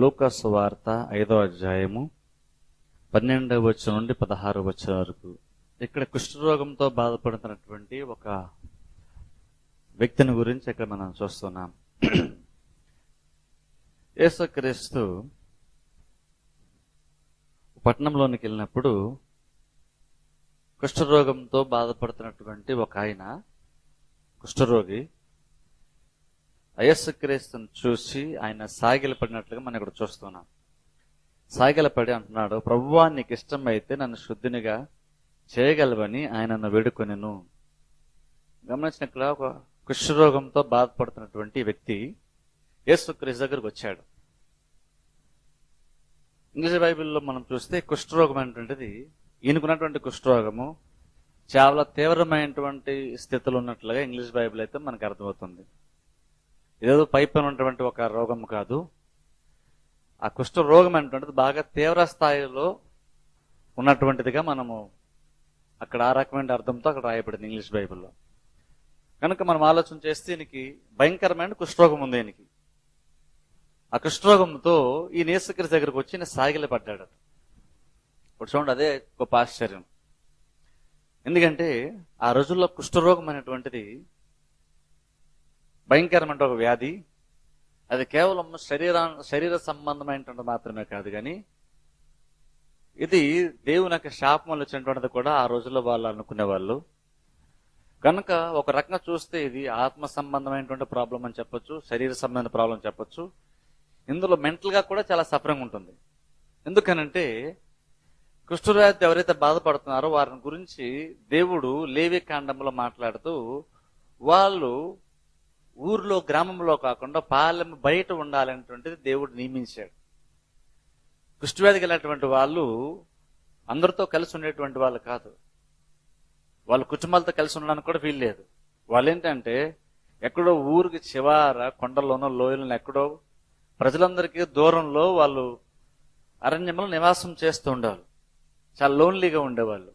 లూకాసు వార్త ఐదో అధ్యాయము పన్నెండవ వచ్చిన నుండి పదహారు వచ్చిన వరకు. ఇక్కడ కుష్ఠరోగంతో బాధపడుతున్నటువంటి ఒక వ్యక్తిని గురించి ఇక్కడ మనం చూస్తున్నాం. యేసుక్రీస్తు పట్టణంలోనికి వెళ్ళినప్పుడు కుష్ఠరోగంతో బాధపడుతున్నటువంటి ఒక ఆయన కుష్ఠరోగి అయస్సుక్రీస్తుని చూసి ఆయన సాగిలపడినట్లుగా మనం ఇక్కడ చూస్తున్నాం. సాగిలపడి అంటున్నాడు ప్రభువా నీకు ఇష్టమైతే నన్ను శుద్ధినిగా చేయగలవని ఆయనను వేడుకొనిను. గమనించిన ఇక్కడ ఒక కుష్ఠరోగంతో బాధపడుతున్నటువంటి వ్యక్తి యేసుక్రీస్తు దగ్గరకు వచ్చాడు. ఇంగ్లీష్ బైబిల్లో మనం చూస్తే కుష్ఠరోగం అనేటువంటిది ఈయనకున్నటువంటి కుష్ఠరోగము చాలా తీవ్రమైనటువంటి స్థితిలో ఉన్నట్లుగా ఇంగ్లీష్ బైబిల్ అయితే మనకు అర్థమవుతుంది. ఏదో పైపైన ఉన్నటువంటి ఒక రోగం కాదు. ఆ కుష్ఠ రోగం అనేటువంటిది బాగా తీవ్ర స్థాయిలో ఉన్నటువంటిదిగా మనము అక్కడ ఆ రకమైన అర్థంతో అక్కడ రాయబడింది ఇంగ్లీష్ బైబిల్లో. కనుక మనం ఆలోచన చేస్తే ఈయనకి భయంకరమైన కుష్ఠరోగం ఉంది ఈయనకి ఆ కుష్ఠరోగంతో ఈ నేసుకరి దగ్గరకు వచ్చి ఈయన సాగిలి పడ్డాడు. ఇప్పుడు చూడండి అదే గొప్ప ఆశ్చర్యం. ఎందుకంటే ఆ రోజుల్లో కుష్ఠరోగం అనేటువంటిది భయంకరమైన ఒక వ్యాధి. అది కేవలం శరీరా శరీర సంబంధమైనటువంటి మాత్రమే కాదు కానీ ఇది దేవుని యొక్క శాపములు వచ్చినటువంటిది కూడా ఆ రోజుల్లో వాళ్ళు అనుకునేవాళ్ళు. కనుక ఒక రకంగా చూస్తే ఇది ఆత్మ సంబంధమైనటువంటి ప్రాబ్లం అని చెప్పొచ్చు శరీర సంబంధమైన ప్రాబ్లం చెప్పొచ్చు. ఇందులో మెంటల్గా కూడా చాలా సఫరింగ్ ఉంటుంది. ఎందుకనంటే కుష్ఠవ్యాధి ఎవరైతే బాధపడుతున్నారో వారిని గురించి దేవుడు లేవి కాండంలో మాట్లాడుతూ వాళ్ళు ఊర్లో గ్రామంలో కాకుండా పాలెం బయట ఉండాలనేటువంటిది దేవుడు నియమించాడు. కుష్టివ్యాధి కలిగినటువంటి వాళ్ళు అందరితో కలిసి ఉండేటువంటి వాళ్ళు కాదు. వాళ్ళ కుటుంబాలతో కలిసి ఉండడానికి కూడా వీల్లేదు వాళ్ళు ఏంటంటే ఎక్కడో ఊరికి చివార కొండల్లోనో లోయలను ఎక్కడో ప్రజలందరికీ దూరంలో వాళ్ళు అరణ్యంలో నివాసం చేస్తూ ఉండేవాళ్ళు చాలా లోన్లీగా ఉండేవాళ్ళు.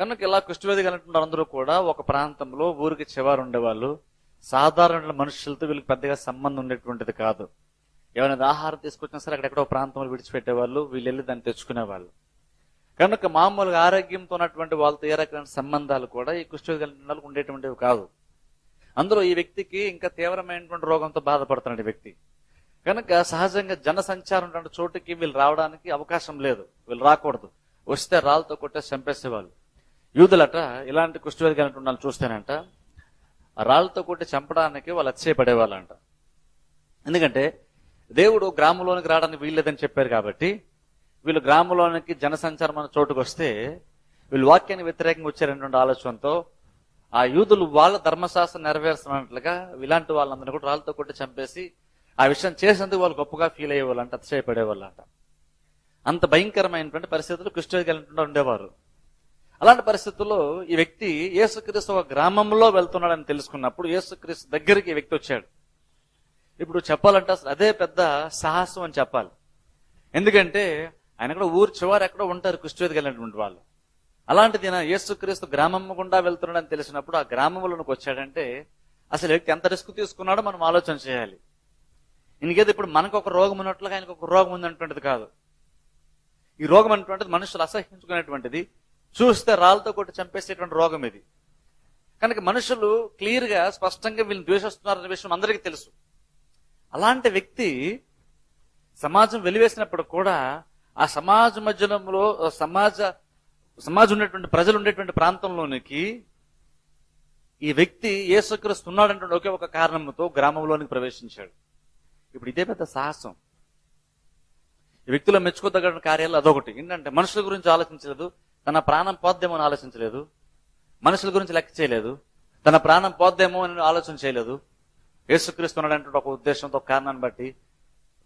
కనుక ఇలా కుష్ఠవ్యాధి కలిగినటువంటి అందరూ కూడా ఒక ప్రాంతంలో ఊరికి చివారు ఉండేవాళ్ళు. సాధారణ మనుషులతో వీళ్ళకి పెద్దగా సంబంధం ఉండేటువంటిది కాదు. ఏమైనా ఆహారం తీసుకొచ్చినా సరే అక్కడెక్కడో ప్రాంతంలో విడిచిపెట్టేవాళ్ళు వీళ్ళు వెళ్ళి దాన్ని తెచ్చుకునేవాళ్ళు. కనుక మామూలుగా ఆరోగ్యంతో ఉన్నటువంటి వాళ్ళతో ఏ రకమైన సంబంధాలు కూడా ఈ కుష్ఠవ్యాధి కలిగిన ఉండేటువంటివి కాదు. అందులో ఈ వ్యక్తికి ఇంకా తీవ్రమైనటువంటి రోగంతో బాధపడుతున్నాడు ఈ వ్యక్తి. కనుక సహజంగా జన సంచారం ఉన్నటువంటి చోటుకి వీళ్ళు రావడానికి అవకాశం లేదు. వీళ్ళు రాకూడదు. వస్తే రాళ్ళతో కొట్టే చంపేసేవాళ్ళు. యూదులట ఇలాంటి కుష్ఠవ్యాధి కలిగిన వాళ్ళు చూస్తేనంట రాళ్ళతో రాళ్ళతో కొట్టి చంపడానికి వాళ్ళు అతిశయపడేవాళ్ళంట. ఎందుకంటే దేవుడు గ్రామంలోనికి రావడానికి వీల్లేదని చెప్పారు కాబట్టి వీళ్ళు గ్రామంలోనికి జనసంచారం అన్న చోటుకు వస్తే వీళ్ళు వాక్యాన్ని వ్యతిరేకంగా వచ్చారనేటువంటి ఆలోచనతో ఆ యూదులు వాళ్ళ ధర్మశాస్త్రం నెరవేర్చినట్లుగా ఇలాంటి వాళ్ళందరినీ కూడా రాళ్ళతో కొట్టి చంపేసి ఆ విషయం చేసేందుకు వాళ్ళు గొప్పగా ఫీల్ అయ్యేవాళ్ళంట అతిశయపడేవాళ్ళంట. అంత భయంకరమైనటువంటి పరిస్థితులు కృష్ణుడికి ఉండేవారు. అలాంటి పరిస్థితుల్లో ఈ వ్యక్తి యేసుక్రీస్తు ఒక గ్రామంలో వెళ్తున్నాడని తెలుసుకున్నప్పుడు యేసుక్రీస్తు దగ్గరికి ఈ వ్యక్తి వచ్చాడు. ఇప్పుడు చెప్పాలంటే అసలు అదే పెద్ద సాహసం అని చెప్పాలి. ఎందుకంటే ఆయన కూడా ఊరు చివరి ఎక్కడో ఉంటారు కుష్ఠవేది కలిగినటువంటి వాళ్ళు. అలాంటిది ఈయన యేసుక్రీస్తు గ్రామం గుండా వెళ్తున్నాడని తెలిసినప్పుడు ఆ గ్రామంలోనికి వచ్చాడంటే అసలు వ్యక్తి ఎంత రిస్క్ తీసుకున్నాడో మనం ఆలోచన చేయాలి. ఇంకేది ఇప్పుడు మనకు ఒక రోగం ఉన్నట్లుగా ఆయనకు ఒక రోగం ఉందన్నటువంటిది కాదు. ఈ రోగం అనేటువంటిది మనుషులు అసహించుకునేటువంటిది చూస్తే రాళ్ళతో కొట్టి చంపేసేటువంటి రోగం ఇది. కనుక మనుషులు క్లియర్గా స్పష్టంగా వీళ్ళని ద్వేషిస్తున్నారనే విషయం అందరికీ తెలుసు. అలాంటి వ్యక్తి సమాజం వెలివేసినప్పుడు కూడా ఆ సమాజ మధ్యలో సమాజ సమాజం ఉన్నటువంటి ప్రజలు ఉండేటువంటి ప్రాంతంలోనికి ఈ వ్యక్తి యేసుక్రీస్తు ఉన్నాడంటే ఒకే ఒక కారణంతో గ్రామంలోనికి ప్రవేశించాడు. ఇప్పుడు ఇదే పెద్ద సాహసం. ఈ వ్యక్తిలో మెచ్చుకోదగ్గ కార్యాలు అదొకటి. ఏంటంటే మనుషుల గురించి ఆలోచించలేదు. తన ప్రాణం పోద్దేమో అని ఆలోచించలేదు. మనుషుల గురించి లెక్క చేయలేదు. తన ప్రాణం పోద్దేమో అని ఆలోచన చేయలేదు. యేసుక్రీస్తున్నాడంటే ఒక ఉద్దేశంతో ఒక కారణాన్ని బట్టి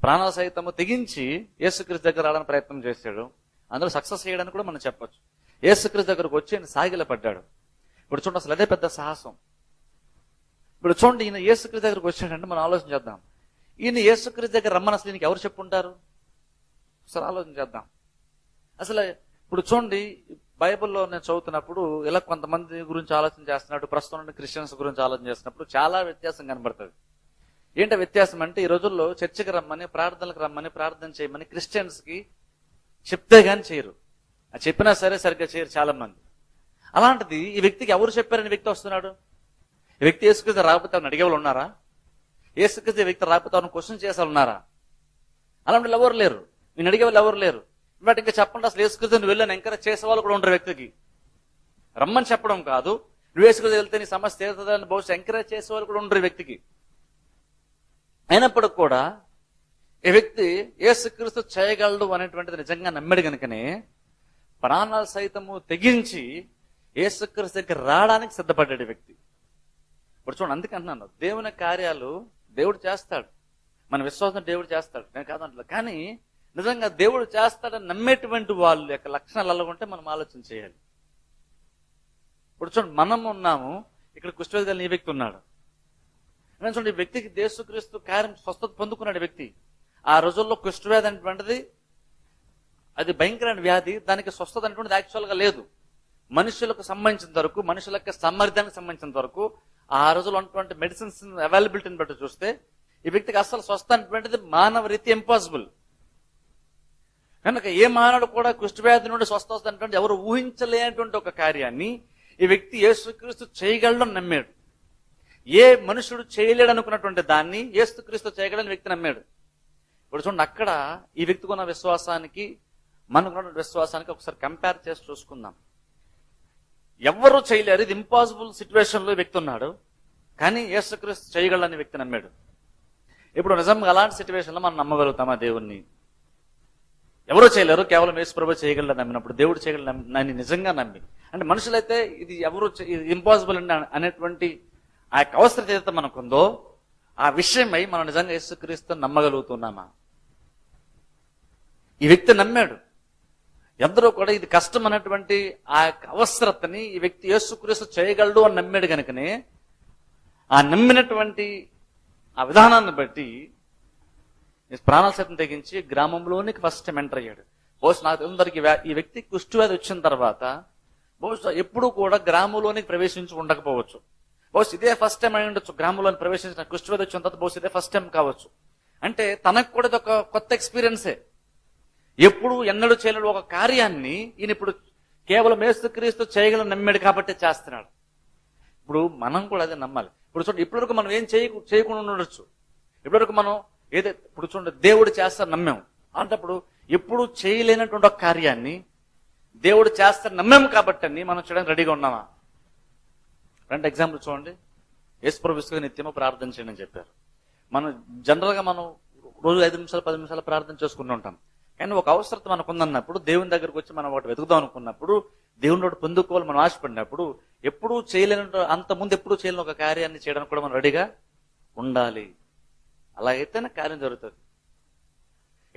ప్రాణాల సహితము తెగించి యేసుక్రీస్తు దగ్గర రావడానికి ప్రయత్నం చేశాడు. అందులో సక్సెస్ చేయడానికి కూడా మనం చెప్పొచ్చు. యేసుక్రీస్తు దగ్గరకు వచ్చి ఆయన సాగిల పడ్డాడు. ఇప్పుడు చూడండి అసలు అదే పెద్ద సాహసం. ఇప్పుడు చూడండి ఈయన యేసుక్రీస్తు దగ్గరకు వచ్చాడంటే మనం ఆలోచన చేద్దాం. ఈయన యేసుక్రీస్తు దగ్గర రమ్మని అసలు ఈయనకి ఎవరు చెప్పుంటారు? అసలు ఆలోచన చేద్దాం. అసలు ఇప్పుడు చూడండి బైబిల్లో నేను చదువుతున్నప్పుడు ఇలా కొంతమంది గురించి ఆలోచన చేస్తున్నాడు ప్రస్తుతం క్రిస్టియన్స్ గురించి ఆలోచన చేసినప్పుడు చాలా వ్యత్యాసం కనబడుతుంది. ఏంట వ్యత్యాసం అంటే ఈ రోజుల్లో చర్చికి రమ్మని ప్రార్థనలకు రమ్మని ప్రార్థన చేయమని క్రిస్టియన్స్కి చెప్తే గాని చేయరు. చెప్పినా సరే సరిగ్గా చేయరు చాలా మంది అలాంటిది ఈ వ్యక్తికి ఎవరు చెప్పారని వ్యక్తి వస్తున్నాడు? ఈ వ్యక్తి ఏసుకృతి రాకపోతే అని అడిగే వాళ్ళు ఉన్నారా ఏసుకృతి వ్యక్తి రాకపోతే అవును క్వశ్చన్ చేసే ఉన్నారా? అలాంటి ఎవరు లేరు. నేను అడిగే వాళ్ళు ఎవరు లేరు. బట్ ఇంకా చెప్పండి అసలు ఏసుకృతి నువ్వు వెళ్ళని ఎంకరేజ్ చేసే వాళ్ళు కూడా ఉండరు వ్యక్తికి. రమ్మని చెప్పడం కాదు నువ్వు వేసుకుని వెళ్తే నీ సమస్య తీరుతుందని బహుశా ఎంకరేజ్ చేసేవాళ్ళు కూడా ఉండరు వ్యక్తికి. అయినప్పటికి కూడా ఈ వ్యక్తి ఏసుక్రీస్తు చేయగలడు అనేటువంటిది నిజంగా నమ్మాడు కనుకనే ప్రాణాలు సైతము తెగించి ఏసుక్రీస్తు దగ్గర రావడానికి సిద్ధపడ్డాడు ఈ వ్యక్తి. ఇప్పుడు చూడండి అందుకంటున్నాను దేవుని కార్యాలు దేవుడు చేస్తాడు. మన విశ్వాసం దేవుడు చేస్తాడు. నేను కాదంటలే కానీ నిజంగా దేవుడు చేస్తాడని నమ్మేటువంటి వాళ్ళ యొక్క లక్షణాలు ఎలా ఉంటే మనం ఆలోచన చేయాలి. ఇప్పుడు చూడండి మనం ఉన్నాము ఇక్కడ కుష్ఠవేదాలు ఈ వ్యక్తి ఉన్నాడు. చూడండి ఈ వ్యక్తికి దేశక్రీస్తు కార్యం స్వస్థత పొందుకున్నాడు వ్యక్తి. ఆ రోజుల్లో కుష్ఠవ్యాధి అనేటువంటిది అది భయంకరమైన వ్యాధి దానికి స్వస్థత అనేటువంటిది యాక్చువల్గా లేదు. మనుషులకు సంబంధించిన వరకు మనుషుల యొక్క సామర్థ్యానికి సంబంధించిన వరకు ఆ రోజుల్లో ఉన్నటువంటి మెడిసిన్స్ అవైలబిలిటీని బట్టి చూస్తే ఈ వ్యక్తికి అసలు స్వస్థ అనేటువంటిది మానవ రీతి ఇంపాసిబుల్ కనుక ఏ మానవుడు కూడా కుష్ఠవ్యాధి నుండి స్వస్థ వస్తున్నటువంటి ఎవరు ఊహించలేనటువంటి ఒక కార్యాన్ని ఈ వ్యక్తి యేసుక్రీస్తు చేయగలడం నమ్మాడు. ఏ మనుషుడు చేయలేడు అనుకున్నటువంటి దాన్ని యేసుక్రీస్తు చేయగలని వ్యక్తి నమ్మాడు. ఇప్పుడు చూడండి అక్కడ ఈ వ్యక్తికి ఉన్న విశ్వాసానికి మనకున్నటువంటి విశ్వాసానికి ఒకసారి కంపేర్ చేసి చూసుకుందాం. ఎవరు చేయలేరు. ఇది ఇంపాసిబుల్ సిచ్యువేషన్లో వ్యక్తి ఉన్నాడు. కానీ యేసుక్రీస్తు చేయగలని వ్యక్తి నమ్మాడు. ఇప్పుడు నిజంగా అలాంటి సిచ్యువేషన్లో మనం నమ్మగలుగుతామా దేవుణ్ణి? ఎవరో చేయలేరు కేవలం యేసుప్రభు చేయగలరు నమ్మినప్పుడు దేవుడు చేయగలరు నన్ను నిజంగా నమ్మి. అంటే మనుషులైతే ఇది ఎవరు ఇది ఇంపాసిబుల్ అండి అనేటువంటి ఆ యొక్క అవసరత ఏదైతే మనకుందో ఆ విషయమై మనం నిజంగా యేసుక్రీస్తు నమ్మగలుగుతున్నామా? ఈ వ్యక్తి నమ్మాడు. ఎందరో కూడా ఇది కష్టం అనేటువంటి ఆ యొక్క అవసరతని ఈ వ్యక్తి యేసుక్రీస్తు చేయగలడు అని నమ్మాడు కనుకనే ఆ నమ్మినటువంటి ఆ విధానాన్ని బట్టి ప్రాణాల సైతం తెగించి గ్రామంలోనికి ఫస్ట్ టైం ఎంటర్ అయ్యాడు. బహుశా నాకు అందరికి ఈ వ్యక్తి కుష్ఠవ్యాధి వచ్చిన తర్వాత బహుశా ఎప్పుడూ కూడా గ్రామంలోనికి ప్రవేశించి ఉండకపోవచ్చు. బహుశా ఇదే ఫస్ట్ టైం అయి ఉండొచ్చు. గ్రామంలోని ప్రవేశించిన కుష్ఠవ్యాధి వచ్చిన తర్వాత బహుశా ఇదే ఫస్ట్ టైం కావచ్చు. అంటే తనకు కూడా ఇది ఒక కొత్త ఎక్స్పీరియన్సే ఎప్పుడు ఎన్నడూ చేయలేడు ఒక కార్యాన్ని ఈయన ఇప్పుడు కేవలం క్రీస్తు చేయగల నమ్మాడు కాబట్టి చేస్తున్నాడు. ఇప్పుడు మనం కూడా అదే నమ్మాలి. ఇప్పుడు చూడండి ఇప్పటివరకు మనం ఏం చేయ చేయకుండా ఉండొచ్చు. ఇప్పటివరకు మనం ఏదైతే ఇప్పుడు చూడండి దేవుడు చేస్తారు నమ్మాము. అంటప్పుడు ఎప్పుడు చేయలేనటువంటి ఒక కార్యాన్ని దేవుడు చేస్తారు నమ్మాము కాబట్టి అన్ని మనం చేయడానికి రెడీగా ఉన్నామా? రెండు ఎగ్జాంపుల్ చూడండి. యేసుప్రభు విసుగా నిత్యము ప్రార్థన చేయండి అని చెప్పారు. మనం జనరల్గా మనం రోజు ఐదు నిమిషాలు పది నిమిషాలు ప్రార్థన చేసుకుంటూ ఉంటాం. కానీ ఒక అవసరత మనకు ఉందన్నప్పుడు దేవుని దగ్గరకు వచ్చి మనం ఒకటి వెతుకుదాం అనుకున్నప్పుడు దేవుని ఒకటి పొందుకోవాలి మనం ఆశపడినప్పుడు ఎప్పుడూ చేయలేని అంత ముందు ఎప్పుడూ చేయలేని ఒక కార్యాన్ని చేయడానికి కూడా మనం రెడీగా ఉండాలి. అలా అయితేనే కార్యం జరుగుతుంది.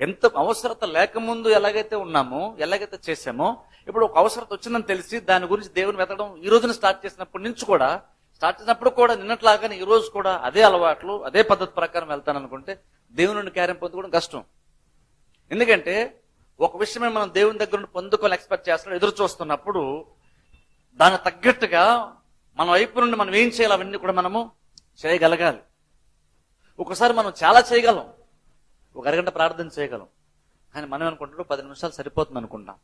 ఎంత అవసరత లేకముందు ఎలాగైతే ఉన్నామో ఎలాగైతే చేసామో ఇప్పుడు ఒక అవసరత వచ్చిందని తెలిసి దాని గురించి దేవుని వెతకడం ఈ రోజున స్టార్ట్ చేసినప్పటి నుంచి కూడా స్టార్ట్ చేసినప్పుడు కూడా నిన్నట్లాగానే ఈ రోజు కూడా అదే అలవాట్లు అదే పద్ధతి ప్రకారం వెళ్తాను అనుకుంటే దేవుని నుండి కార్యం పొందుకోవడం కష్టం. ఎందుకంటే ఒక విషయమే మనం దేవుని దగ్గర నుండి పొందుకోవాలి ఎక్స్పెక్ట్ చేస్తున్నాం ఎదురు చూస్తున్నప్పుడు దాని తగ్గట్టుగా మన వైపు నుండి మనం ఏం చేయాలి అవన్నీ కూడా మనము చేయగలగాలి. ఒకసారి మనం చాలా చేయగలం. ఒక అరగంట ప్రార్థన చేయగలం. కానీ మనం అనుకుంటాం పది నిమిషాలు సరిపోతుంది అనుకుంటాం.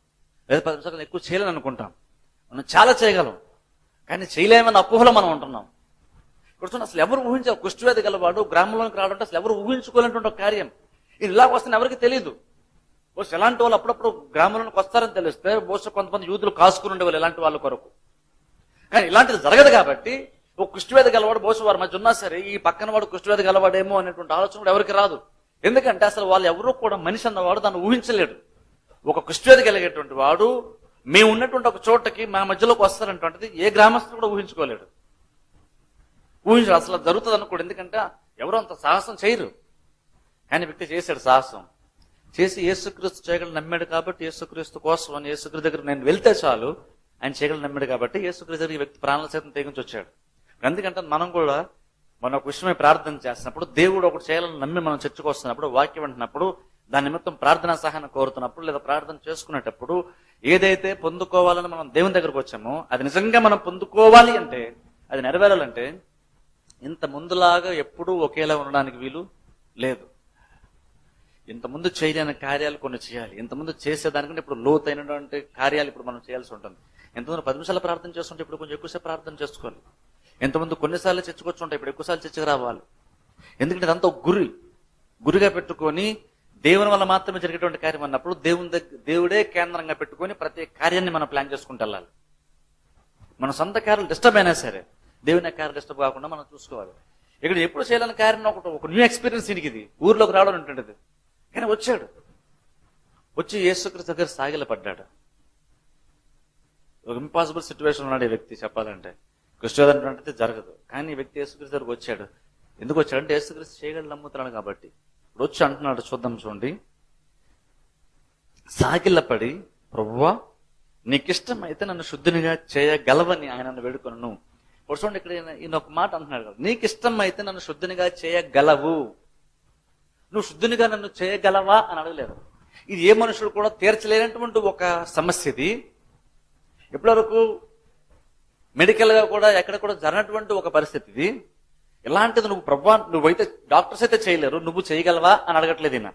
లేదా పది నిమిషాలు ఎక్కువ చేయలేని అనుకుంటాం. మనం చాలా చేయగలం. కానీ చేయలేమన్న అపోహలో మనం ఉంటున్నాం. కూర్చొని అసలు ఎవరు ఊహించారు కుష్ఠవ్యాధి గలవాడు గ్రామంలోకి రావడం అంటే అసలు ఎవరు ఊహించుకోలేనటువంటి ఒక కార్యం. ఇది ఇలాగ వస్తుంది ఎవరికి తెలియదు బహుశా ఎలాంటి వాళ్ళు అప్పుడప్పుడు గ్రామంలోకి వస్తారని తెలిస్తే బహుశా కొంతమంది యూతులు కాసుకుని ఉండేవాళ్ళు ఇలాంటి వాళ్ళ కొరకు. కానీ ఇలాంటిది జరగదు కాబట్టి ఓ కుష్ఠవ్యాధి గలవాడు బహుశా వారి మధ్య ఉన్నా సరే ఈ పక్కన వాడు కుష్ఠవ్యాధి గలవాడేమో అనేటువంటి ఆలోచన కూడా ఎవరికి రాదు. ఎందుకంటే అసలు వాళ్ళు ఎవరు కూడా మనిషి అన్నవాడు దాన్ని ఊహించలేడు. ఒక కుష్ఠవ్యాధి కలిగేటువంటి వాడు మేము ఉన్నటువంటి ఒక చోటకి మా మధ్యలోకి వస్తారంటువంటిది ఏ గ్రామస్తులు కూడా ఊహించుకోలేడు. ఊహించడు అసలు జరుగుతుంది అనుకోడు ఎందుకంటే ఎవరు అంత సాహసం చేయరు. కానీ వ్యక్తి చేశాడు సాహసం. చేసి యేసుక్రీస్తు చేయగలను నమ్మాడు కాబట్టి యేసుక్రీస్తు కోసం అని యేసుక్రీస్తు దగ్గర నేను వెళ్తే చాలు. ఆయన చేయగలను నమ్మాడు కాబట్టి యేసుక్రీస్తు దగ్గర వ్యక్తి ప్రాణాల సైతం తెగించి వచ్చాడు. అందుకంటే మనం కూడా మన ఒక విషయమై ప్రార్థన చేస్తున్నప్పుడు దేవుడు ఒకటి చేయాలని నమ్మి మనం చర్చకు వస్తున్నప్పుడు వాక్యం అంటున్నప్పుడు దాని నిమిత్తం ప్రార్థనా సహాయం కోరుతున్నప్పుడు లేదా ప్రార్థన చేసుకునేటప్పుడు ఏదైతే పొందుకోవాలని మనం దేవుని దగ్గరకు వచ్చామో అది నిజంగా మనం పొందుకోవాలి అంటే అది నెరవేరాలంటే ఇంత ముందులాగా ఎప్పుడూ ఒకేలా ఉండడానికి వీలు లేదు. ఇంతకుముందు చేయలేని కార్యాలు కొన్ని చేయాలి. ఇంతకుముందు చేసేదానికంటే ఇప్పుడు లోతైనటువంటి కార్యాలు ఇప్పుడు మనం చేయాల్సి ఉంటుంది. ఎంతమంది పది నిమిషాలు ప్రార్థన చేస్తుంటే ఇప్పుడు కొంచెం ఎక్కువసేపు ప్రార్థన చేసుకోవాలి. ఎంతమంది కొన్నిసార్లు చర్చకొచ్చుంటాయి ఇప్పుడు ఎక్కువసార్లు చర్చకు రావాలి ఎందుకంటే ఇదంతా ఒక గురి. గురిగా పెట్టుకొని దేవుని వల్ల మాత్రమే జరిగేటువంటి కార్యం అన్నప్పుడు దేవుని దగ్గర దేవుడే కేంద్రంగా పెట్టుకొని ప్రతి కార్యాన్ని మనం ప్లాన్ చేసుకుంటూ వెళ్ళాలి. మన సొంత కార్యాలు డిస్టర్బ్ అయినా సరే దేవుని కార్యం డిస్టర్బ్ కాకుండా మనం చూసుకోవాలి. ఇక్కడ ఎప్పుడు చేయాలని కార్యం ఒకటి ఒక న్యూ ఎక్స్పీరియన్స్ దీనికి ఇది. ఊర్లోకి రావడం ఉంటుండేది కానీ వచ్చాడు. వచ్చి యేసుక్రీస్తు దగ్గర సాగిలపడ్డాడు. ఒక ఇంపాసిబుల్ సిచ్యువేషన్ ఉన్నాడు ఈ వ్యక్తి చెప్పాలంటే. కృష్ణోదం అంటే జరగదు. కానీ వ్యక్తి యేసుక్రీస్తు దగ్గరకు వచ్చాడు. ఎందుకు వచ్చాడు అంటే యేసుక్రీస్తు చేయగలడు నమ్ముతున్నాడు కాబట్టి. ఇప్పుడు వచ్చి అంటున్నాడు చూద్దాం చూడండి. సాగిలపడి ప్రభువా నీకిష్టం అయితే నన్ను శుద్ధినిగా చేయగలవని ఆయన వేడుకొను ఇప్పుడు చూడండి ఇక్కడ ఈయన- ఒక మాట అంటున్నాడు కదా. నీకిష్టం అయితే నన్ను శుద్ధినిగా చేయగలవు. నువ్వు శుద్ధినిగా నన్ను చేయగలవా? అని అడగలేదు. ఇది ఏ మనుషులు కూడా తీర్చలేనటువంటి ఒక సమస్య ఇది. ఇప్పటివరకు మెడికల్గా కూడా ఎక్కడ కూడా జరగనటువంటి ఒక పరిస్థితి ఇది. ఇలాంటిది నువ్వు ప్రభా నువ్వైతే డాక్టర్స్ అయితే చేయలేరు. నువ్వు చేయగలవా అని అడగట్లేదు ఈయన.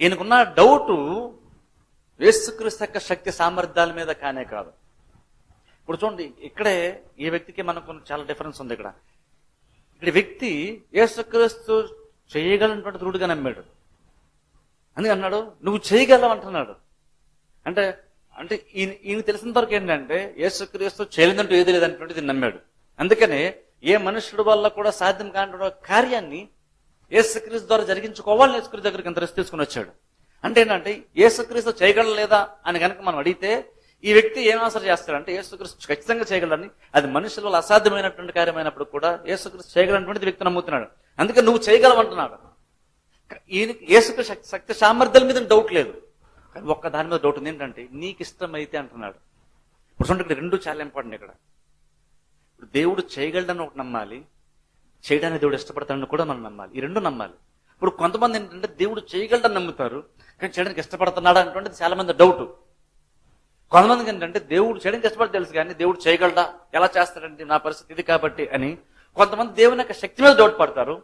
ఈయనకున్న డౌట్ వేసుక్రీస్తు యొక్క శక్తి సామర్థ్యాల మీద కానే కాదు. ఇప్పుడు చూడండి ఇక్కడే ఈ వ్యక్తికి మనకు చాలా డిఫరెన్స్ ఉంది ఇక్కడ. ఇక్కడ వ్యక్తి యేసుక్రీస్తు చేయగలనటువంటి దృఢుగా నమ్మాడు. అని అన్నాడు నువ్వు చేయగలవు? అంటున్నాడు. అంటే అంటే ఈయన ఈయన తెలిసిన వరకు ఏంటంటే యేసుక్రీస్తు చేయలేదంటూ ఏది లేదన్నటువంటిది నమ్మాడు. అందుకనే ఏ మనుషుడు వల్ల కూడా సాధ్యం కాని కార్యాన్ని యేసుక్రీస్తు ద్వారా జరిగించుకోవాలని యేసుక్రీస్తు దగ్గరికి ఇంత రిస్క్ తీసుకుని వచ్చాడు. అంటే ఏంటంటే యేసుక్రీస్తు చేయగలలేదా అని కనుక మనం అడిగితే ఈ వ్యక్తి ఏం ఆన్సర్ చేస్తాడంటే యేసుక్రీస్తు ఖచ్చితంగా చేయగలని అది మనుషుల వల్ల అసాధ్యమైనటువంటి కార్యమైనప్పుడు కూడా యేసుక్రీస్తు చేయగలనటువంటి వ్యక్తి నమ్ముతున్నాడు. అందుకే నువ్వు చేయగలవంటున్నాడు. ఈయనకి ఏసుక్రీ శక్తి శక్తి సామర్థ్యాల మీద డౌట్ లేదు. కానీ ఒక్క దాని మీద డౌట్ ఉంది. ఏంటంటే నీకు ఇష్టమైతే అంటున్నాడు. ఇప్పుడు చూడండి ఇక్కడ రెండు చాలా ఇంపార్టెంట్ ఇక్కడ. ఇప్పుడు దేవుడు చేయగలడని ఒకటి నమ్మాలి చేయడానికి దేవుడు ఇష్టపడతాడని కూడా మనం నమ్మాలి. ఈ రెండు నమ్మాలి. ఇప్పుడు కొంతమంది ఏంటంటే దేవుడు చేయగలడని నమ్ముతారు కానీ చేయడానికి ఇష్టపడుతున్నాడా అనేటువంటిది చాలా మంది డౌట్ కొంతమందికి ఏంటంటే దేవుడు చేయడానికి ఇష్టపడి తెలుసు కానీ దేవుడు చేయగలడా? ఎలా చేస్తాడంటే నా పరిస్థితి ఇది కాబట్టి అని కొంతమంది దేవుని యొక్క శక్తి మీద డౌట్ పడతారు.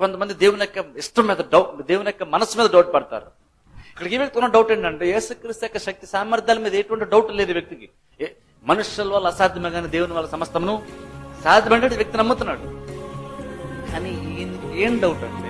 కొంతమంది దేవుని యొక్క ఇష్టం మీద డౌట్ దేవుని యొక్క మనసు మీద డౌట్ పడతారు. ఇక్కడికి వ్యక్తి ఉన్న డౌట్ ఏంటంటే యేసుక్రీస్తు యొక్క శక్తి సామర్థ్యాల మీద ఎటువంటి డౌట్ లేదు వ్యక్తికి. ఏ- మనుషుల వల్ల అసాధ్యమే కానీ దేవుని వల్ల సమస్తమును సాధ్యమంటే వ్యక్తి నమ్ముతున్నాడు. కానీ ఏం డౌట్ అంటే